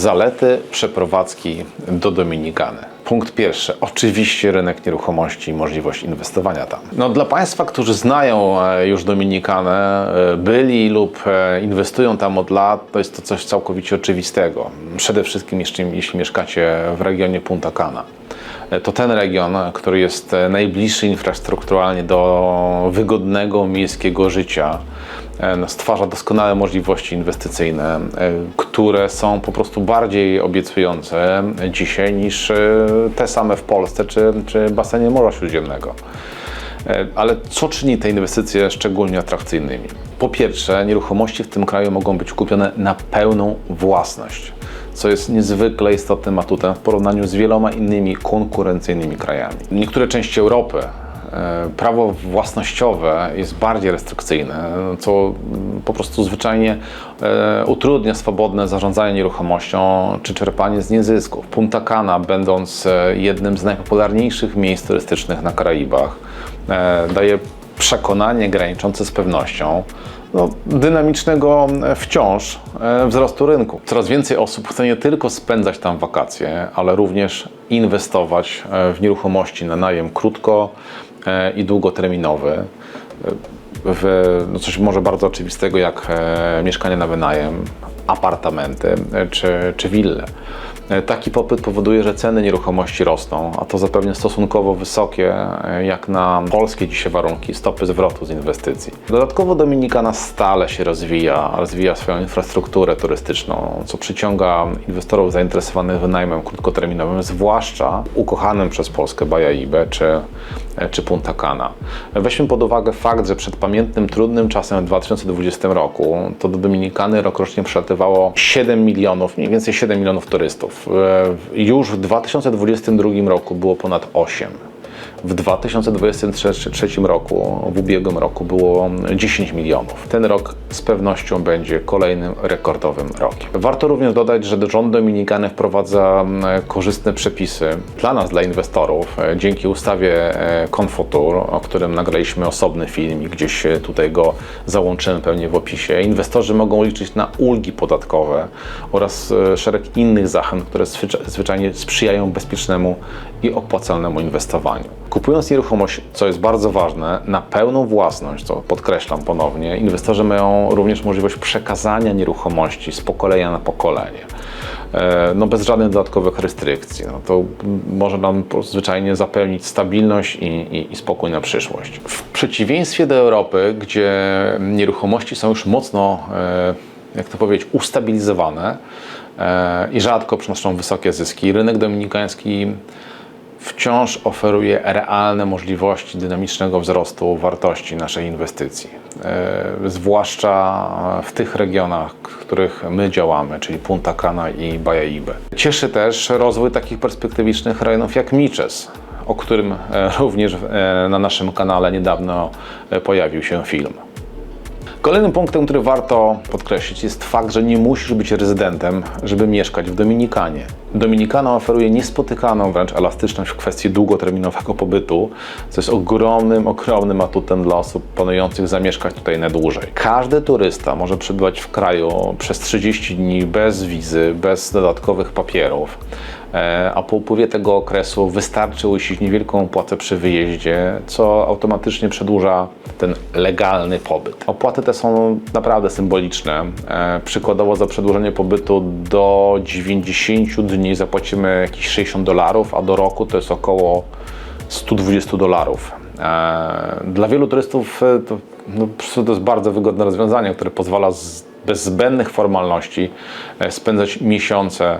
Zalety przeprowadzki do Dominikany. Punkt pierwszy. Oczywiście rynek nieruchomości i możliwość inwestowania tam. No, dla Państwa, którzy znają e, już Dominikanę, e, byli lub e, inwestują tam od lat, to jest to coś całkowicie oczywistego. Przede wszystkim jeśli, mieszkacie w regionie Punta Cana. To ten region, który jest najbliższy infrastrukturalnie do wygodnego miejskiego życia stwarza doskonałe możliwości inwestycyjne, e, które są po prostu bardziej obiecujące dzisiaj niż e, te same w Polsce czy, czy basenie Morza Śródziemnego. E, Ale co czyni te inwestycje szczególnie atrakcyjnymi? Po pierwsze, nieruchomości w tym kraju mogą być kupione na pełną własność, co jest niezwykle istotnym atutem w porównaniu z wieloma innymi konkurencyjnymi krajami. Niektóre części Europy e, prawo własnościowe jest bardziej restrykcyjne, co po prostu zwyczajnie e, utrudnia swobodne zarządzanie nieruchomością czy czerpanie z niezysków. Punta Cana, będąc e, jednym z najpopularniejszych miejsc turystycznych na Karaibach, e, daje przekonanie graniczące z pewnością no, dynamicznego e, wciąż e, wzrostu rynku. Coraz więcej osób chce nie tylko spędzać tam wakacje, ale również inwestować e, w nieruchomości na najem krótko e, i długoterminowy. E, W no coś może bardzo oczywistego jak e, mieszkanie na wynajem, apartamenty e, czy, czy wille. E, Taki popyt powoduje, że ceny nieruchomości rosną, a to zapewne stosunkowo wysokie, e, jak na polskie dzisiaj warunki, stopy zwrotu z inwestycji. Dodatkowo Dominikana stale się rozwija, rozwija swoją infrastrukturę turystyczną, co przyciąga inwestorów zainteresowanych wynajmem krótkoterminowym, zwłaszcza ukochanym przez Polskę Bajaibę czy, e, czy Punta Cana. Weźmy pod uwagę fakt, że przed pamiętnym, trudnym czasem w 2020 roku to do Dominikany rokrocznie przylatywało 7 milionów, mniej więcej 7 milionów turystów. E, Już w 2022 roku było ponad 8. W 2023 roku, w ubiegłym roku było 10 milionów. Ten rok z pewnością będzie kolejnym rekordowym rokiem. Warto również dodać, że rząd Dominikany wprowadza mm, korzystne przepisy dla nas, dla inwestorów, e, dzięki ustawie e, Confotur, o którym nagraliśmy osobny film i gdzieś e, tutaj go załączymy pewnie w opisie. Inwestorzy mogą liczyć na ulgi podatkowe oraz e, szereg innych zachęt, które zwycza- zwyczajnie sprzyjają bezpiecznemu i opłacalnemu inwestowaniu. Kupując nieruchomość, co jest bardzo ważne, na pełną własność, co podkreślam ponownie, inwestorzy mają również możliwość przekazania nieruchomości z pokolenia na pokolenie. E, No bez żadnych dodatkowych restrykcji. No to może nam zwyczajnie zapewnić stabilność i, i, i spokój na przyszłość. W przeciwieństwie do Europy, gdzie nieruchomości są już mocno, e, jak to powiedzieć, ustabilizowane e, i rzadko przynoszą wysokie zyski, rynek dominikański wciąż oferuje realne możliwości dynamicznego wzrostu wartości naszej inwestycji. E, zwłaszcza w tych regionach, w których my działamy, czyli Punta Cana i Bajaibę. Cieszy też rozwój takich perspektywicznych rejonów jak Miches, o którym e, również e, na naszym kanale niedawno pojawił się film. Kolejnym punktem, który warto podkreślić, jest fakt, że nie musisz być rezydentem, żeby mieszkać w Dominikanie. Dominikana oferuje niespotykaną wręcz elastyczność w kwestii długoterminowego pobytu, co jest ogromnym, ogromnym atutem dla osób planujących zamieszkać tutaj na dłużej. Każdy turysta może przebywać w kraju przez 30 dni bez wizy, bez dodatkowych papierów. E, a po upływie tego okresu wystarczy uiścić niewielką opłatę przy wyjeździe, co automatycznie przedłuża ten legalny pobyt. Opłaty te są naprawdę symboliczne. E, Przykładowo za przedłużenie pobytu do 90 dni zapłacimy jakieś 60 dolarów, a do roku to jest około 120 dolarów. E, Dla wielu turystów to, no, to jest bardzo wygodne rozwiązanie, które pozwala z, bez zbędnych formalności spędzać miesiące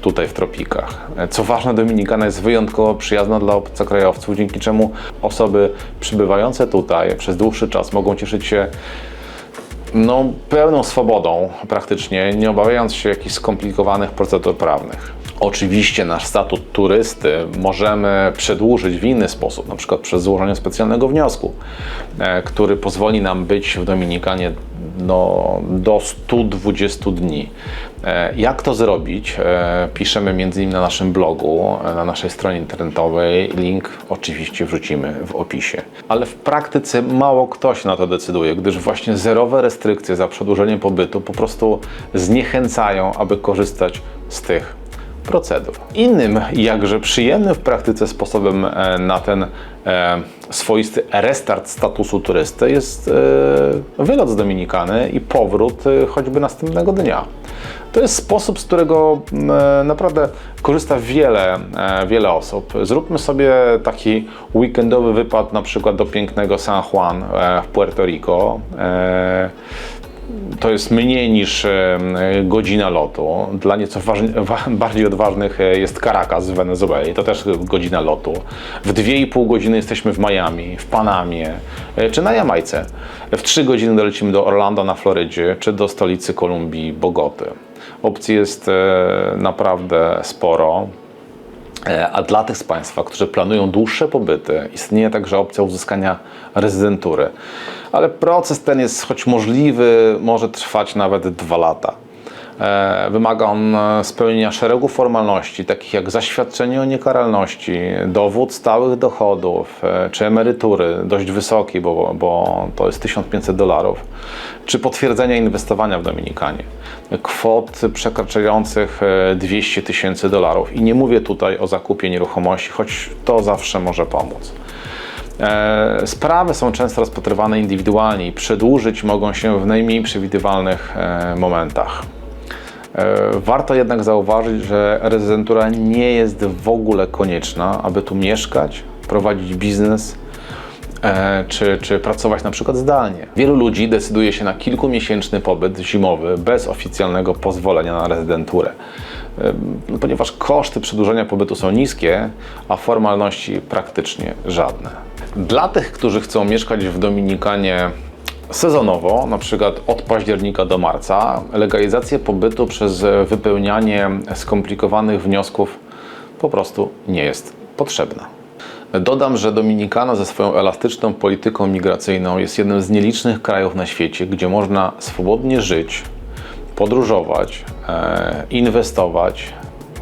tutaj w tropikach. E, Co ważne, Dominikana jest wyjątkowo przyjazna dla obcokrajowców, dzięki czemu osoby przybywające tutaj przez dłuższy czas mogą cieszyć się no, pełną swobodą praktycznie, nie obawiając się jakichś skomplikowanych procedur prawnych. Oczywiście nasz statut turysty możemy przedłużyć w inny sposób, na przykład przez złożenie specjalnego wniosku, e, który pozwoli nam być w Dominikanie no, do 120 dni. E, Jak to zrobić? E, Piszemy między innymi na naszym blogu, na naszej stronie internetowej. Link oczywiście wrzucimy w opisie. Ale w praktyce mało kto się na to decyduje, gdyż właśnie zerowe restrykcje za przedłużenie pobytu po prostu zniechęcają, aby korzystać z tych procedur. Innym, jakże przyjemnym w praktyce sposobem e, na ten e, swoisty restart statusu turysty jest e, wylot z Dominikany i powrót choćby następnego dnia. To jest sposób, z którego naprawdę korzysta wiele, wiele osób. Zróbmy sobie taki weekendowy wypad na przykład do pięknego San Juan w Puerto Rico. To jest mniej niż godzina lotu. Dla nieco bardziej odważnych e, jest Caracas w Wenezueli, to też godzina lotu. W 2,5 godziny jesteśmy w Miami, w Panamie e, czy na Jamajce. W 3 godziny dolecimy do Orlando na Florydzie czy do stolicy Kolumbii, Bogoty. Opcji jest e, naprawdę sporo. E, A dla tych z Państwa, którzy planują dłuższe pobyty, istnieje także opcja uzyskania rezydentury. Ale proces ten jest, choć możliwy, może trwać nawet dwa lata. E, Wymaga on e, spełnienia szeregu formalności, takich jak zaświadczenie o niekaralności, dowód stałych dochodów e, czy emerytury dość wysokiej, bo, bo to jest 1500 dolarów, czy potwierdzenia inwestowania w Dominikanie. Kwot przekraczających e, 200 tysięcy dolarów. I nie mówię tutaj o zakupie nieruchomości, choć to zawsze może pomóc. Sprawy są często rozpatrywane indywidualnie i przedłużyć mogą się w najmniej przewidywalnych momentach. E, Warto jednak zauważyć, że rezydentura nie jest w ogóle konieczna, aby tu mieszkać, prowadzić biznes e, czy, czy pracować na przykład zdalnie. Wielu ludzi decyduje się na kilkumiesięczny pobyt zimowy bez oficjalnego pozwolenia na rezydenturę, E, ponieważ koszty przedłużenia pobytu są niskie, a formalności praktycznie żadne. Dla tych, którzy chcą mieszkać w Dominikanie sezonowo, na przykład od października do marca, legalizacja pobytu przez wypełnianie skomplikowanych wniosków po prostu nie jest potrzebna. Dodam, że Dominikana ze swoją elastyczną polityką migracyjną jest jednym z nielicznych krajów na świecie, gdzie można swobodnie żyć, podróżować, e, inwestować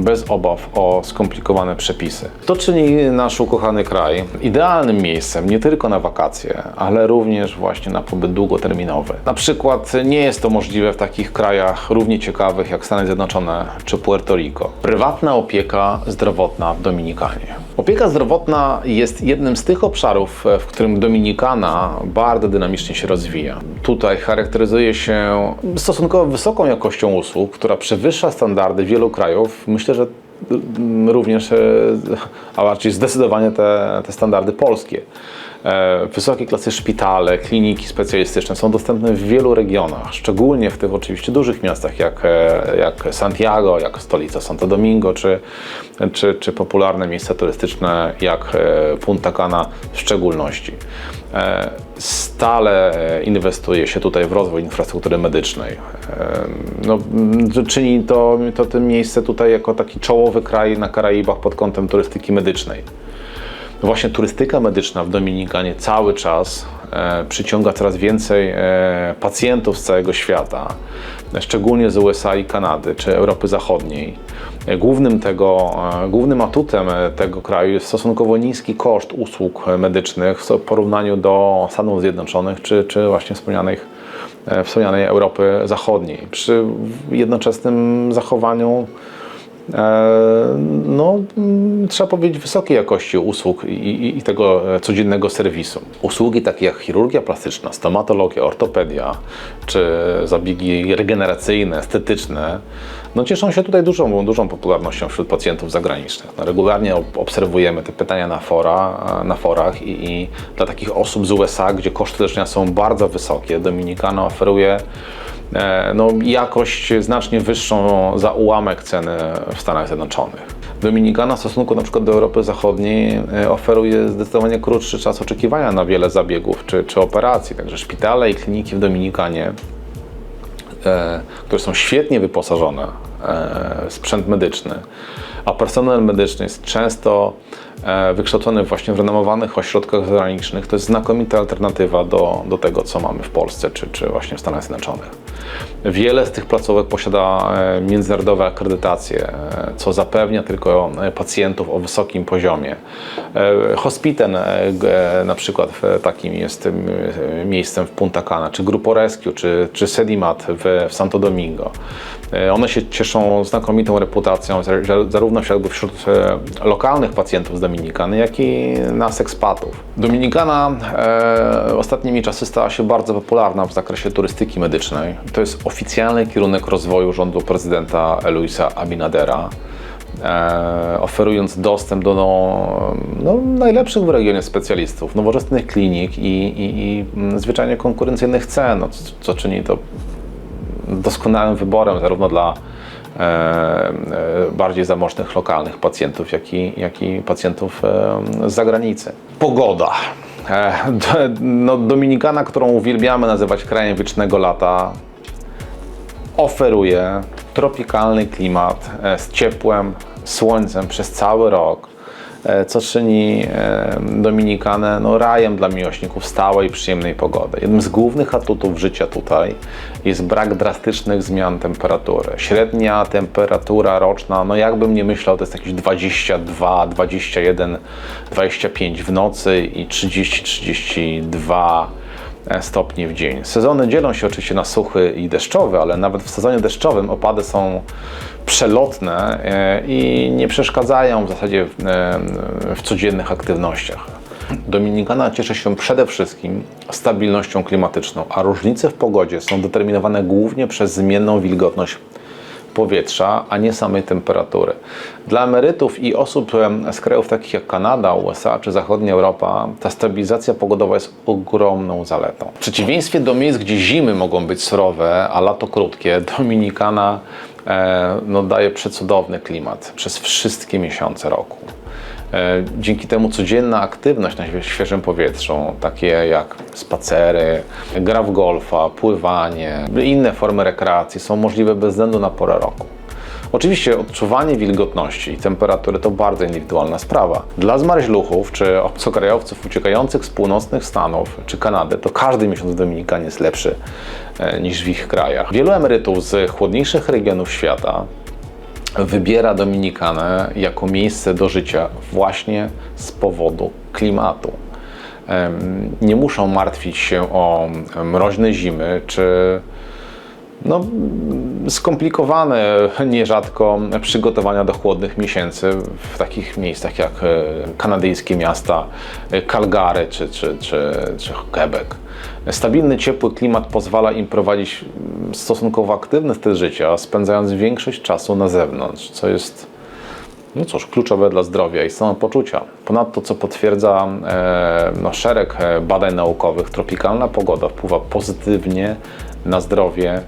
bez obaw o skomplikowane przepisy. To czyni nasz ukochany kraj idealnym miejscem nie tylko na wakacje, ale również właśnie na pobyt długoterminowy. Na przykład nie jest to możliwe w takich krajach równie ciekawych jak Stany Zjednoczone czy Puerto Rico. Prywatna opieka zdrowotna w Dominikanie. Opieka zdrowotna jest jednym z tych obszarów, w którym Dominikana bardzo dynamicznie się rozwija. Tutaj charakteryzuje się stosunkowo wysoką jakością usług, która przewyższa standardy wielu krajów. Myślę, że mm, również, e, a raczej zdecydowanie te, te standardy polskie. E, Wysokiej klasy szpitale, kliniki specjalistyczne są dostępne w wielu regionach, szczególnie w tych oczywiście dużych miastach jak, e, jak Santiago, jak stolica Santo Domingo, czy, czy, czy popularne miejsca turystyczne jak e, Punta Cana w szczególności. Stale inwestuje się tutaj w rozwój infrastruktury medycznej. No, czyni to, to tym miejsce tutaj jako taki czołowy kraj na Karaibach pod kątem turystyki medycznej. Właśnie turystyka medyczna w Dominikanie cały czas e, przyciąga coraz więcej e, pacjentów z całego świata, szczególnie z USA i Kanady czy Europy Zachodniej. E, Głównym, tego, głównym atutem tego kraju jest stosunkowo niski koszt usług medycznych w porównaniu do Stanów Zjednoczonych czy, czy właśnie wspomnianych, wspomnianej Europy Zachodniej. Przy jednoczesnym zachowaniu no, mm, trzeba powiedzieć, wysokiej jakości usług i, i, i tego e, codziennego serwisu. Usługi takie jak chirurgia plastyczna, stomatologia, ortopedia, czy zabiegi regeneracyjne, estetyczne, no cieszą się tutaj dużą, dużą popularnością wśród pacjentów zagranicznych. No, regularnie ob- obserwujemy te pytania na, fora, na forach i, i dla takich osób z USA, gdzie koszty leczenia są bardzo wysokie, Dominikana oferuje e, no, jakość znacznie wyższą za ułamek ceny w Stanach Zjednoczonych. Dominikana w stosunku na przykład do Europy Zachodniej e, oferuje zdecydowanie krótszy czas oczekiwania na wiele zabiegów czy, czy operacji, także szpitale i kliniki w Dominikanie e, które są świetnie wyposażone, e, sprzęt medyczny, a personel medyczny jest często e, wykształcony właśnie w renomowanych ośrodkach zagranicznych, to jest znakomita alternatywa do, do tego, co mamy w Polsce czy, czy właśnie w Stanach Zjednoczonych. Wiele z tych placówek posiada e, międzynarodowe akredytacje, e, co zapewnia tylko e, pacjentów o wysokim poziomie. E, Hospiten e, e, na przykład takim jest em, e, miejscem w Punta Cana, czy Grupo Rescue, czy, czy Sedimat w, w Santo Domingo. E, One się cieszą znakomitą reputacją, za- za- zarówno wśród e, lokalnych pacjentów Dominikany, jak i nas ekspatów. Dominikana e, ostatnimi czasy stała się bardzo popularna w zakresie turystyki medycznej. To jest oficjalny kierunek rozwoju rządu prezydenta Luisa Abinadera. E, oferując dostęp do no, no, najlepszych w regionie specjalistów, nowoczesnych klinik i, i, i mm, zwyczajnie konkurencyjnych cen, no, co, co czyni to doskonałym wyborem zarówno dla bardziej zamożnych lokalnych pacjentów, jak i, jak i pacjentów e, z zagranicy. Pogoda. E, no, Dominikana, którą uwielbiamy nazywać krajem wiecznego lata, oferuje tropikalny klimat e, z ciepłem, słońcem przez cały rok, e, co czyni e, Dominikanę no, rajem dla miłośników stałej, przyjemnej pogody. Jednym z głównych atutów życia tutaj jest brak drastycznych zmian temperatury. Średnia temperatura roczna, no jakbym nie myślał, to jest jakieś 22, 21, 25 w nocy i 30, 32 stopni w dzień. Sezony dzielą się oczywiście na suchy i deszczowy, ale nawet w sezonie deszczowym opady są przelotne e, i nie przeszkadzają w zasadzie w, e, w codziennych aktywnościach. Dominikana cieszy się przede wszystkim stabilnością klimatyczną, a różnice w pogodzie są determinowane głównie przez zmienną wilgotność powietrza, a nie samej temperatury. Dla emerytów i osób z krajów takich jak Kanada, USA czy zachodnia Europa ta stabilizacja pogodowa jest ogromną zaletą. W przeciwieństwie do miejsc, gdzie zimy mogą być surowe, a lato krótkie, Dominikana e, no, daje przecudowny klimat przez wszystkie miesiące roku. E, Dzięki temu codzienna aktywność na świe- świeżym powietrzu, takie jak spacery, gra w golfa, pływanie, inne formy rekreacji są możliwe bez względu na porę roku. Oczywiście odczuwanie wilgotności i temperatury to bardzo indywidualna sprawa. Dla zmarzluchów czy obcokrajowców uciekających z północnych Stanów czy Kanady to każdy miesiąc w Dominikanie jest lepszy e, niż w ich krajach. Wielu emerytów z chłodniejszych regionów świata wybiera Dominikanę jako miejsce do życia właśnie z powodu klimatu. Nie muszą martwić się o mroźne zimy czy no, skomplikowane nierzadko przygotowania do chłodnych miesięcy w takich miejscach jak e, kanadyjskie miasta e, Calgary czy, czy, czy, czy Quebec. Stabilny, ciepły klimat pozwala im prowadzić mm, stosunkowo aktywny styl życia, spędzając większość czasu na zewnątrz, co jest no cóż, kluczowe dla zdrowia i samopoczucia. Ponadto, co potwierdza e, no, szereg e, badań naukowych, tropikalna pogoda wpływa pozytywnie na zdrowie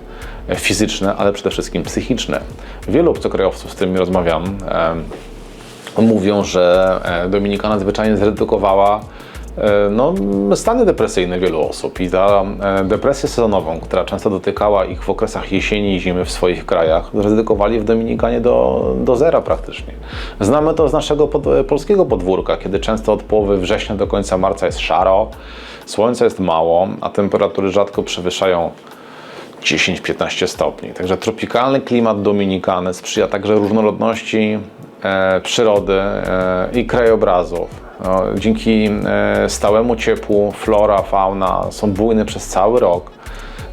fizyczne, ale przede wszystkim psychiczne. Wielu obcokrajowców, z którymi rozmawiam, e, mówią, że e, Dominikana zwyczajnie zredukowała e, no, stany depresyjne wielu osób i ta e, depresję sezonową, która często dotykała ich w okresach jesieni i zimy w swoich krajach, zredukowali w Dominikanie do, do zera praktycznie. Znamy to z naszego pod, polskiego podwórka, kiedy często od połowy września do końca marca jest szaro, słońca jest mało, a temperatury rzadko przewyższają 10-15 stopni. Także tropikalny klimat Dominikany sprzyja także różnorodności e, przyrody e, i krajobrazów. No, dzięki e, stałemu ciepłu flora, fauna są bujne przez cały rok.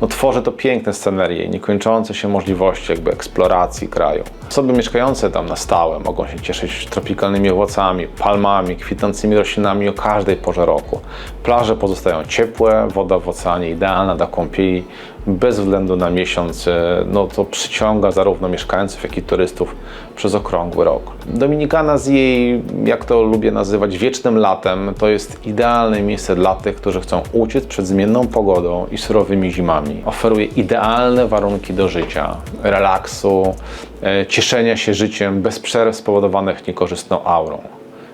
No, tworzy to piękne scenerie i niekończące się możliwości jakby eksploracji kraju. Osoby mieszkające tam na stałe mogą się cieszyć tropikalnymi owocami, palmami, kwitnącymi roślinami o każdej porze roku. Plaże pozostają ciepłe, woda w oceanie idealna do kąpieli, bez względu na miesiąc. e, No to przyciąga zarówno mieszkańców, jak i turystów przez okrągły rok. Dominikana z jej, jak to lubię nazywać, wiecznym latem, to jest idealne miejsce dla tych, którzy chcą uciec przed zmienną pogodą i surowymi zimami. Oferuje idealne warunki do życia, relaksu, e, cieszenia się życiem bez przerw spowodowanych niekorzystną aurą.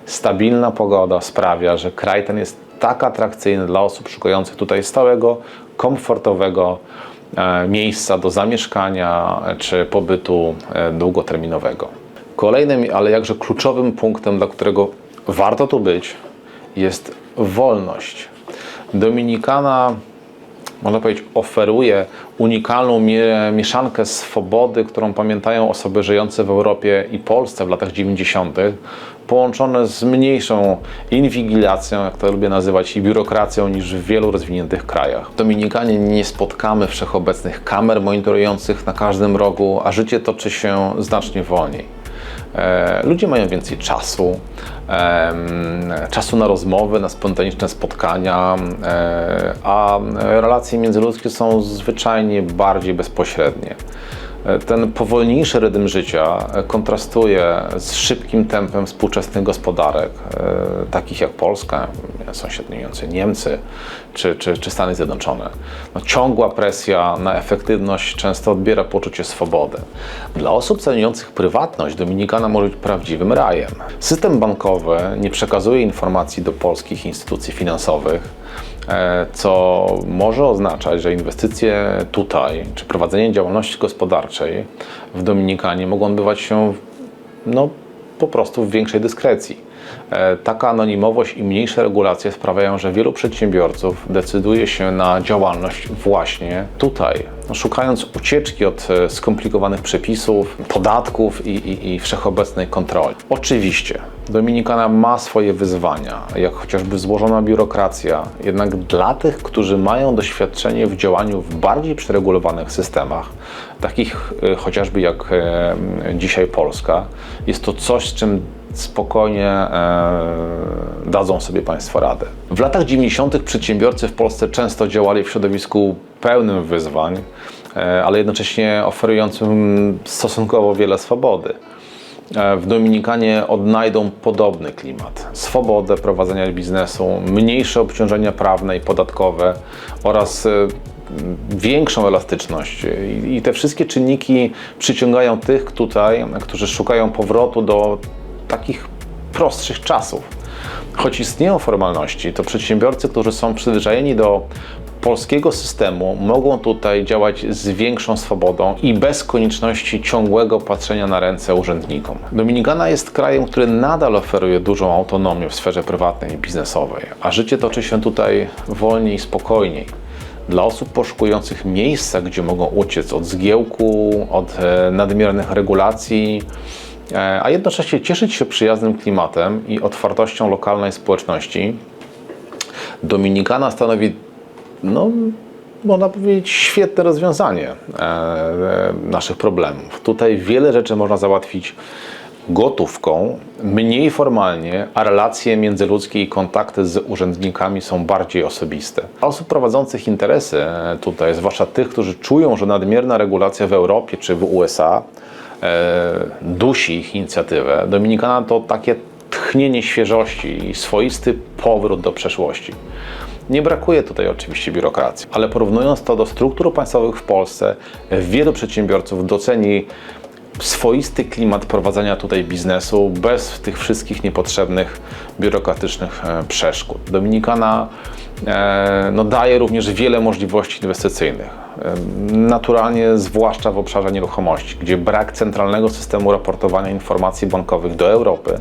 Stabilna pogoda sprawia, że kraj ten jest tak atrakcyjny dla osób szukających tutaj stałego, komfortowego e, miejsca do zamieszkania czy pobytu e, długoterminowego. Kolejnym, ale jakże kluczowym punktem, dla którego warto tu być, jest wolność. Dominikana można powiedzieć, oferuje unikalną mie- mieszankę swobody, którą pamiętają osoby żyjące w Europie i Polsce w latach 90., połączone z mniejszą inwigilacją, jak to lubię nazywać, i biurokracją niż w wielu rozwiniętych krajach. W Dominikanie nie spotkamy wszechobecnych kamer monitorujących na każdym rogu, a życie toczy się znacznie wolniej. E, Ludzie mają więcej czasu, czasu na rozmowy, na spontaniczne spotkania, e, a relacje międzyludzkie są zwyczajnie bardziej bezpośrednie. E, Ten powolniejszy rytm życia e, kontrastuje z szybkim tempem współczesnych gospodarek, e, takich jak Polska, sąsiadujące Niemcy czy, czy, czy Stany Zjednoczone. No, ciągła presja na efektywność często odbiera poczucie swobody. Dla osób cenujących prywatność Dominikana może być prawdziwym rajem. System bankowy nie przekazuje informacji do polskich instytucji finansowych, co może oznaczać, że inwestycje tutaj, czy prowadzenie działalności gospodarczej w Dominikanie mogą odbywać się no, po prostu w większej dyskrecji. E, Taka anonimowość i mniejsze regulacje sprawiają, że wielu przedsiębiorców decyduje się na działalność właśnie tutaj, no, szukając ucieczki od e, skomplikowanych przepisów, podatków i, i, i wszechobecnej kontroli. Oczywiście, Dominikana ma swoje wyzwania, jak chociażby złożona biurokracja, jednak dla tych, którzy mają doświadczenie w działaniu w bardziej przeregulowanych systemach, takich e, chociażby jak dzisiaj Polska, jest to coś, z czym spokojnie e, dadzą sobie Państwo radę. W latach 90. przedsiębiorcy w Polsce często działali w środowisku pełnym wyzwań, e, ale jednocześnie oferującym stosunkowo wiele swobody. E, W Dominikanie odnajdą podobny klimat. Swobodę prowadzenia biznesu, mniejsze obciążenia prawne i podatkowe oraz e, większą elastyczność. I- te wszystkie czynniki przyciągają tych tutaj, którzy szukają powrotu do takich prostszych czasów. Choć istnieją formalności, to przedsiębiorcy, którzy są przyzwyczajeni do polskiego systemu, mogą tutaj działać z większą swobodą i bez konieczności ciągłego patrzenia na ręce urzędnikom. Dominikana jest krajem, który nadal oferuje dużą autonomię w sferze prywatnej i biznesowej, a życie toczy się tutaj wolniej i spokojniej. Dla osób poszukujących miejsca, gdzie mogą uciec od zgiełku, od e, nadmiernych regulacji, e, a jednocześnie cieszyć się przyjaznym klimatem i otwartością lokalnej społeczności, Dominikana stanowi, no, można powiedzieć, świetne rozwiązanie e, e, naszych problemów. Tutaj wiele rzeczy można załatwić gotówką, mniej formalnie, a relacje międzyludzkie i kontakty z urzędnikami są bardziej osobiste. Dla osób prowadzących interesy e, tutaj, zwłaszcza tych, którzy czują, że nadmierna regulacja w Europie czy w USA dusi ich inicjatywę, Dominikana to takie tchnienie świeżości i swoisty powrót do przeszłości. Nie brakuje tutaj oczywiście biurokracji, ale porównując to do struktur państwowych w Polsce, wielu przedsiębiorców doceni swoisty klimat prowadzenia tutaj biznesu bez tych wszystkich niepotrzebnych biurokratycznych e, przeszkód. Dominikana e, no, daje również wiele możliwości inwestycyjnych. E, Naturalnie, zwłaszcza w obszarze nieruchomości, gdzie brak centralnego systemu raportowania informacji bankowych do Europy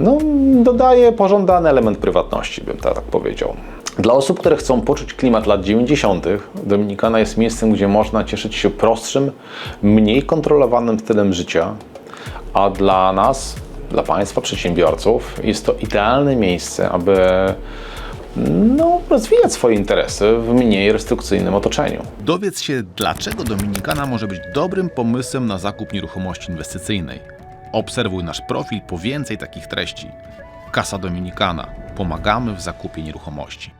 no, dodaje pożądany element prywatności, bym tak powiedział. Dla osób, które chcą poczuć klimat lat 90., Dominikana jest miejscem, gdzie można cieszyć się prostszym, mniej kontrolowanym stylem życia, a dla nas, dla Państwa przedsiębiorców, jest to idealne miejsce, aby no, rozwijać swoje interesy w mniej restrykcyjnym otoczeniu. Dowiedz się, dlaczego Dominikana może być dobrym pomysłem na zakup nieruchomości inwestycyjnej. Obserwuj nasz profil po więcej takich treści. Kasa Dominikana. Pomagamy w zakupie nieruchomości.